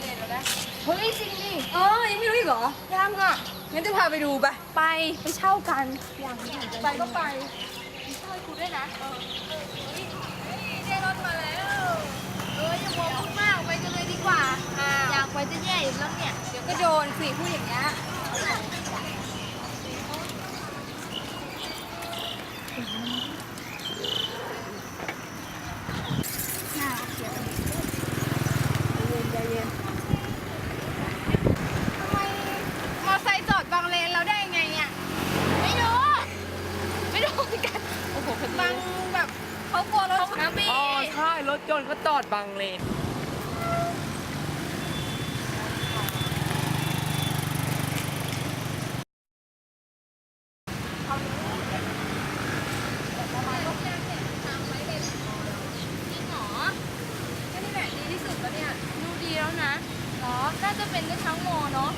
เลนแล้วนะ เฮ้ยจริงดิเออยังไม่รู้อีกเหรอ ยังอะ งั้นจะพาไปดูไปไปไปเช่ากันยังไปก็ไปช่วยกูด้วยนะได้รถมาแล้ว เอออย่ามัวพูดมากไปกันเลยดีกว่าอ้าวอยากไปจะแย่อยู่แล้วเนี่ย เดี๋ยวก็โดนสิพูดอย่างเงี้ย ทำไมมอไซค์จอดบางเลนเราได้ไงเนี่ยไม่รู้ ไม่รู้เหมือนกัน โอ้โหพอดี บางแบบเขากลัวรถนะพี่ อ๋อใช่ รถยนต์เขาจอดบังเลนเหรอก็นี่แหละดีที่สุดแล้วเนี่ยดูดีแล้วนะหรอน่าจะเป็นได้ทั้งโมเนาะ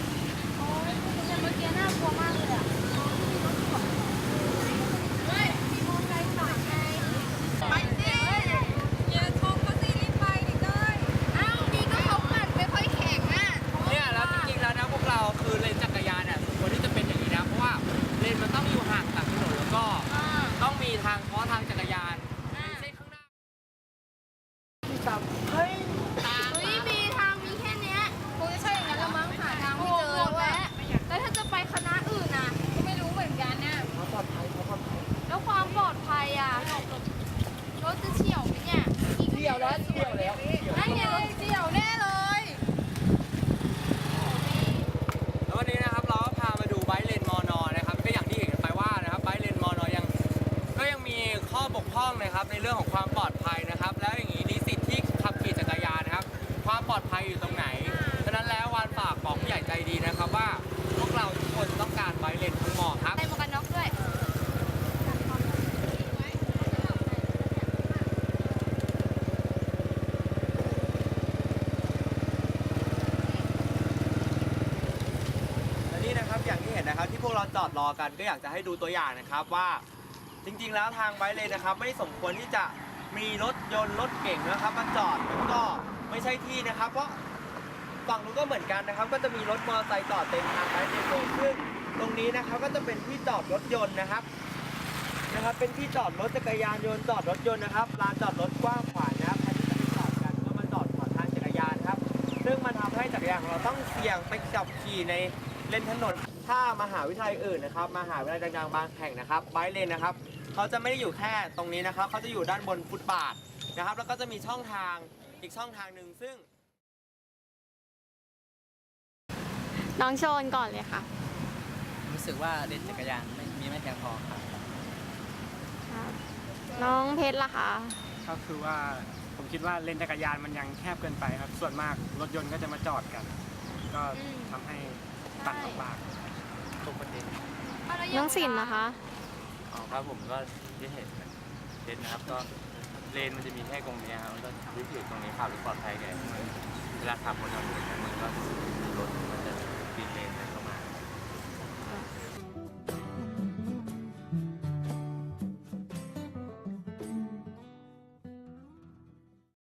แล้วเที่ยวแล้วนั่นไงเฉี่ยวแน่เลยแล้ววันนี้นะครับเราก็พามาดูไบค์เลนมอนอนะครับก็อย่างที่เห็นกันไปว่านะครับไบค์เลนมอนอยังก็ยังมีข้อบกพร่องนะครับในเรื่องของความปลอดภัยนะครับ แล้วอย่างนี้นิสิตที่ขับขี่จักรยานนะครับ ความปลอดภัยอยู่ตรงไหนฉะนั้นแล้ววานฝากบอกผู้ใหญ่ใจดีนะครับว่าพวกเราทุกคนต้องการไบค์เลนทั้งหมอครับ ใส่หมวกกันน็อกด้วย และนี่นะครับอย่างที่เห็นนะครับที่พวก เราจอดรอกันก็อยากจะให้ดูตัวอย่างนะครับว่าจริงๆแล้วทางไบเลนนะครับ ไม่สมควรที่จะมีรถยนต์รถเก่งนะครับมาจอดมันก็ไม่ใช่ที่นะครับ เพราะฝั่งนู้นก็เหมือนกันนะครับ ก็จะมีรถมอเตอร์ไซค์จอดเต็มทางไบเลนเลยซึ่งตรงนี้นะครับก็จะเป็นที่จอดรถยนต์นะครับนะครับ เป็นที่จอดรถจักรยานยนต์จอดรถยนต์นะครับลานจอดรถกว้างขวางนะครับทนที่จะไปจอดกันก็มาจอดขวางทางจักรยานครับ ซึ่งมันทำให้จักรยานของเราต้องเสี่ยงไปกับขี่ในเลนถนน ถ้ามหาวิทยาลัยอื่นนะครับมหาวิทยาลัยดังๆบางแห่งนะครับไบค์เลนนะครับเขาจะไม่ได้อยู่แค่ตรงนี้นะครับเขาจะอยู่ด้านบนฟุตบาทนะครับ แล้วก็จะมีช่องทางอีกช่องทางหนึ่งซึ่ง น้องโชนก่อนเลยค่ะ รู้สึกว่าเลนจักรยานไม่มีไม่เพียงพอครับ น้องเพชรล่ะคะก็คือว่าผมคิดว่าเลนจักรยานมันยังแคบเกินไปครับ ส่วนมากรถยนต์ก็จะมาจอดกัน ก็ทำให้ตัดลำบาก ทุกประเด็นน้องสินนะคะ อ๋อครับผมก็ที่เห็นเห็นนะครับก็เลนมันจะมีแค่ตรงเนี้ยครับแล้วก็วิถีตรงนี้ขับรถปลอดภัยแก่เวลาขับบนถนนมันก็รถมัน